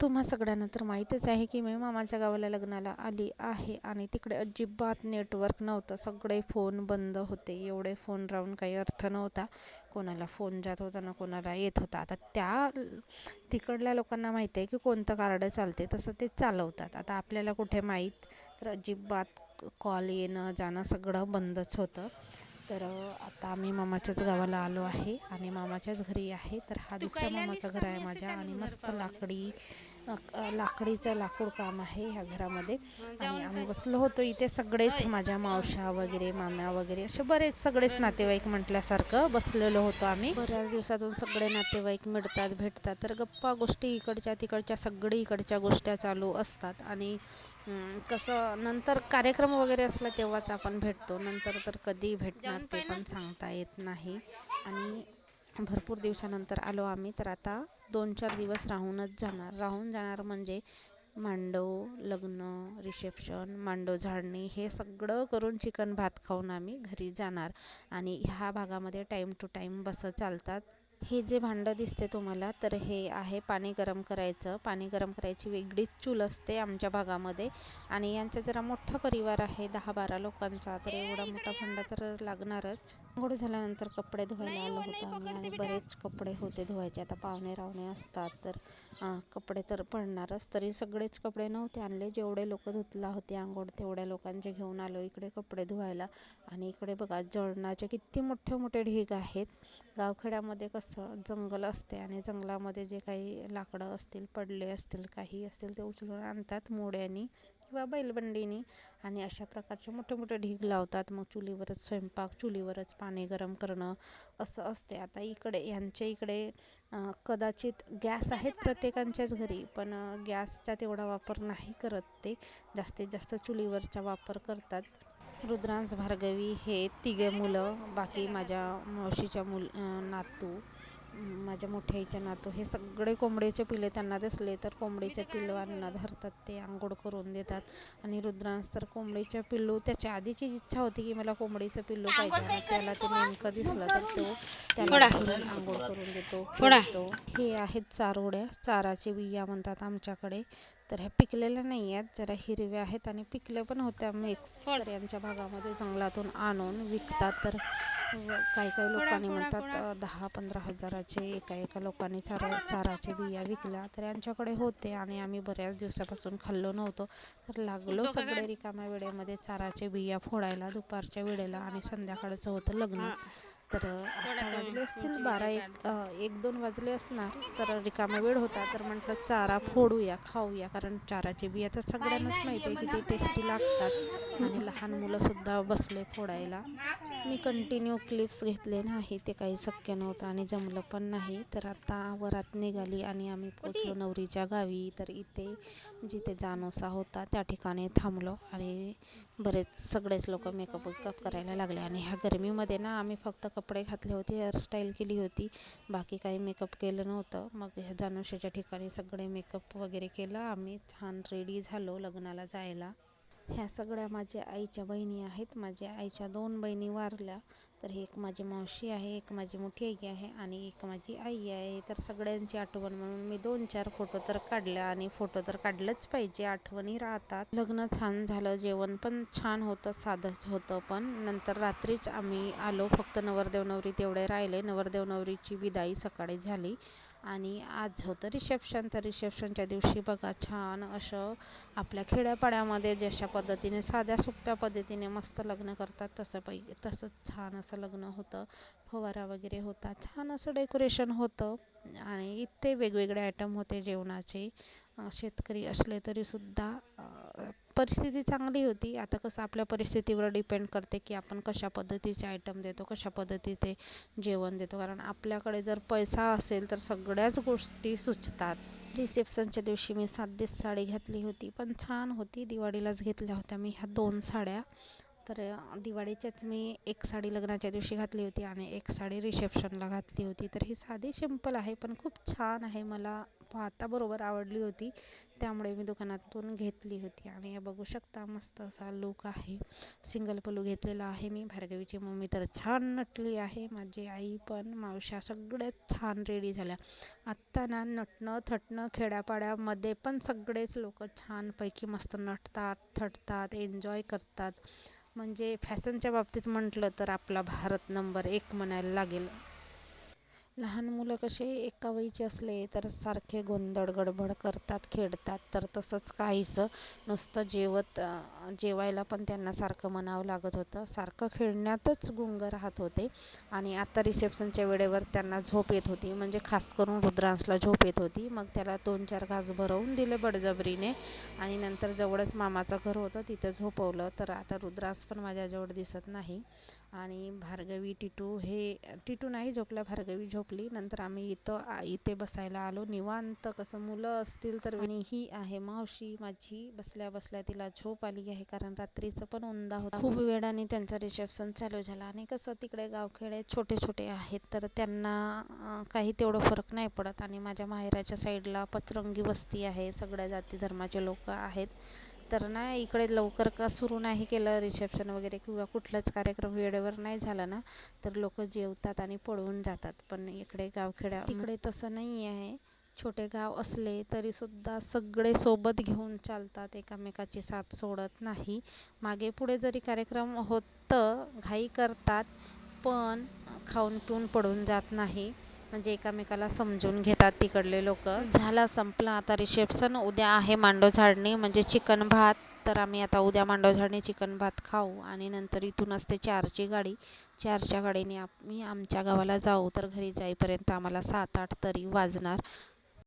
तुम्हा सगळ्यांना तर माहीतच आहे की मी मामाच्या गावाला लग्नाला आली आहे आणि तिकडे अजिबात नेटवर्क नव्हतं. सगळे फोन बंद होते. एवढे फोन राहून काही अर्थ नव्हता. कोणाला फोन जात होता ना कोणाला येत होता. आता त्या तिकडल्या लोकांना माहिती आहे की कोणतं कार्ड चालते तसं ते चालवतात. आता आपल्याला कुठे माहीत तर अजिबात कॉल येणं जाणं सगळं बंदच होतं. तर आता आम्ही मामाच्याच गावाला आलो आहे आणि मामाच्याच घरी आहे. तर हा दुसरा मामाचं घर आहे माझ्या आणि मस्त लाकडी लाकडीचं लाकूड काम आहे ह्या घरामध्ये. आणि आम्ही बसलो होतो इथे सगळेच माझ्या मावशा वगैरे माम्या वगैरे असे बरेच सगळेच नातेवाईक म्हटल्यासारखं बसलेलो होतो आम्ही. बऱ्याच दिवसातून सगळे नातेवाईक मिळतात भेटतात. तर गप्पा गोष्टी इकडच्या तिकडच्या सगळी इकडच्या गोष्टी चालू असतात. आणि कसं नंतर कार्यक्रम वगैरे असला तेव्हाच आपण भेटतो. नंतर तर कधी भेटणार ते पण सांगता येत नाही. आणि भरपूर दिवसानंतर आलो आम्ही तर आता दोन चार दिवस राहूनच जाणार. राहून जाणार म्हणजे मांडव लग्न रिसेप्शन मांडव झाडणी हे सगळं करून चिकन भात खाऊन आम्ही घरी जाणार. आणि ह्या भागामध्ये टाईम टू टाईम बसं चालतात. हे जे भांडं दिसते तुम्हाला तर हे आहे पाणी गरम करायचं. पाणी गरम करायची वेगळीच चूल असते आमच्या भागामध्ये. आणि यांचा जरा मोठा परिवार आहे दहा बारा लोकांचा तर एवढा मोठा भांडा तर लागणारच. आंघोळ झाल्यानंतर कपडे धुवायला आलो होतो आम्ही आणि बरेच कपडे होते धुवायचे. आता पाहुणे रावणे असतात तर कपडे तर पडणारच. तरी सगळेच कपडे नव्हते आणले. जेवढे लोक धुतला होते आंघोळ तेवढ्या लोकांचे घेऊन आलो इकडे कपडे धुवायला. आणि इकडे बघा जळणाचे किती मोठे मोठे ढीग आहेत. गावखेड्यामध्ये कसं जंगल असते आणि जंगलामध्ये जे काही लाकडं असतील पडले असतील काही असतील ते उचलून आणतात मोड्यानी. किंवा बैलबंडीनी आणि अशा प्रकारचे मोठे मोठे ढीग लावतात. मग चुलीवरच स्वयंपाक चुलीवरच पाणी गरम करणं असं असते आता इकडे यांच्या इकडे कदाचित गॅस आहेत प्रत्येकांच्याच घरी पण गॅसचा तेवढा वापर नाही करत ते. जास्तीत जास्त चुलीवरचा वापर करतात. रुद्रांश भार्गवी हे तिघे मुलं बाकी माझ्या मावशीच्या मुल नातू. माझ्या मोठ्या आईच्या नातू हे सगळे कोंबडीचे पिल्ले त्यांना दिसले तर कोंबडीच्या पिल्लांना धरतात ते आंघोळ करून देतात. आणि रुद्रांश तर कोंबडीच्या पिल्लू त्याच्या आधीची इच्छा होती की मला कोंबडीचं पिल्लू पाहिजे. आणि त्याला ते नेमकं दिसलं तर तो त्याला आंघोळ करून देतो हे आहेत चारोड्या चाराचे बिया म्हणतात आमच्याकडे. तर ह्या पिकलेल्या नाही आहेत जरा हिरव्या आहेत आणि पिकल्या पण होत्या मिक्स तर यांच्या भागामध्ये जंगलातून आणून विकतात. तर काही काही लोकांनी म्हणतात दहा पंधरा हजाराचे एका एका लोकांनी चार चाराचे बिया विकल्या. तर यांच्याकडे होते आणि आम्ही बऱ्याच दिवसापासून खाल्लो नव्हतो. तर लागलो सगळे रिकाम्या वेळेमध्ये चाराचे बिया फोडायला दुपारच्या वेळेला आणि संध्याकाळचं होतं लग्न. तर आता वाजले असतील बारा एक एक दोन वाजले असणार तर रिकामा वेळ होता तर म्हटलं चारा फोडूया खाऊया कारण चाराचे बिया तर सगळ्यांनाच माहिती आहे की टेस्टी लागतात. आणि लहान मुलं सुद्धा बसले फोडायला. मी कंटिन्यू क्लिप्स घेतले नाही ते काही शक्य नव्हतं आणि जमलं पण नाही. तर आता वरात निघाली आणि आम्ही पोचलो नवरीच्या गावी. तर इथे जिथे जानोसा होता त्या ठिकाणी थांबलो आणि बरेच सगळेच लोक मेकअप वेकअप करायला लागले आणि ह्या गरमीमध्ये ना आम्ही फक्त कपडे घातले होते हेअरस्टाईल केली होती. बाकी काही मेकअप केलं नव्हतं. मग ह्या जानोशाच्या ठिकाणी सगळे मेकअप वगैरे केलं. आम्ही छान रेडी झालो लग्नाला जायला. ह्या सगळ्या माझ्या आईच्या बहिणी आहेत. माझ्या आईच्या दोन बहिणी वारल्या. तर एक माझी मावशी आहे एक माझी मोठी आई आहे आणि एक माझी आई आहे. तर सगळ्यांची आठवण म्हणून मी दोन चार फोटो तर काढल्या आणि फोटो तर काढलंच पाहिजे. आठवणी राहतात. लग्न छान झालं जेवण पण छान होतं साधंच होतं पण. नंतर रात्रीच आम्ही आलो फक्त नवरदेव नवरी तेवढे राहिले. नवरदेव नवरीची विदाई सकाळी झाली आणि आज होतं रिसेप्शन तर रिसेप्शनच्या दिवशी बघा छान असं आपल्या खेड्यापाड्यामध्ये जशा पद्धतीने साध्या सोप्या पद्धतीने मस्त लग्न करतात तसं पै तसंच छान असं लग्न होतं. फवारा वगैरे होता. छान असं डेकोरेशन होतं. आणि इथे वेगवेगळे आयटम होते जेवणाचे. शेतकरी असले तरीसुद्धा परिस्थिती चांगली होती. आता कसं आपल्या परिस्थितीवर डिपेंड करते की आपण कशा पद्धतीचे आयटम देतो कशा पद्धतीचे जेवण देतो. कारण आपल्याकडे जर पैसा असेल तर सगळ्याच गोष्टी सुचतात. रिसेप्शनच्या दिवशी मी सात दिस साडी घातली होती. पण छान होती. दिवाळीलाच घेतल्या होत्या मी ह्या दोन साड्या. तर दिवाळीच्याच मी एक साडी लग्नाच्या दिवशी घातली होती आणि एक साडी रिसेप्शनला घातली होती. तर ही साधी सिंपल आहे पण खूप छान आहे. मला पाहता बरोबर आवडली होती त्यामुळे मी दुकानातून घेतली होती. आणि हे बघू शकता मस्त असा लुक आहे. सिंगल पलू घेतलेला आहे मी. भार्गवीची मम्मी तर छान नटली आहे. माझी आई पण मावश्या सगळ्याच छान रेडी झाल्या. आत्ता ना नटणं थटणं खेड्यापाड्यामध्ये पण सगळेच लोक छानपैकी मस्त नटतात थटतात एन्जॉय करतात. म्हणजे फॅशनच्या बाबतीत म्हटलं तर आपला भारत नंबर एक म्हणायला लागेल. लहान मुलं कसे एका वयीचे असले तर सारखे गोंधळ गडबड करतात खेळतात. तर तसंच काहीसं नुसतं जेवत जेवायला पण त्यांना सारखं म्हणावं लागत होतं. सारखं खेळण्यातच गुंग राहत होते. आणि आता रिसेप्शनच्या वेळेवर त्यांना झोप येत होती. म्हणजे खास करून रुद्रांशला झोप येत होती. मग त्याला दोन चार घास भरवून दिले बडजबरीने. आणि नंतर जवळच मामाचं घर होतं. तिथं झोपवलं. तर आता रुद्रांश पण माझ्याजवळ दिसत नाही. आणि भार्गवी टिटू हे टिटू नाही झोपला भार्गवी झोपली. नंतर आम्ही इथं इथे बसायला आलो. निवांत कसं मुलं असतील तर आणि ही आहे मावशी माझी. बसल्या बसल्या तिला झोप आली आहे कारण रात्रीचं पण उंदा होता. खूप वेळाने त्यांचं रिसेप्शन चालू झाला. आणि कसं तिकडे गावखेडे छोटे छोटे आहेत तर त्यांना काही तेवढं फरक नाही पडत. आणि माझ्या माहेराच्या साईडला पचरंगी वस्ती आहे. सगळ्या जाती धर्माचे लोक आहेत. तर ना इकडे लवकर का सुरू नाही केलं रिसेप्शन वगैरे किंवा कुठलाच कार्यक्रम वेळेवर नाही झाला ना तर लोक जेवतात आणि पळून जातात. पण इकडे गावखेड्या तिकडे तसं नाही आहे. छोटे गाव असले तरी सुद्धा सगळे सोबत घेऊन चालतात एकामेकाची साथ सोडत नाही. मागे पुढे जरी कार्यक्रम होतं घाई करतात पण खाऊन पिऊन पडून जात नाही. म्हणजे एकामेकाला समजून घेतात तिकडले लोक. झाला संपला आता रिसेप्शन उद्या आहे मांडव झाडणी म्हणजे चिकन भात. तर आम्ही आता उद्या मांडव झाडणी चिकन भात खाऊ. आणि नंतर इथून असते चारची गाडी. चारच्या गाडीने आम्ही आमच्या गावाला जाऊ. तर घरी जाईपर्यंत आम्हाला सात आठ तरी वाजणार.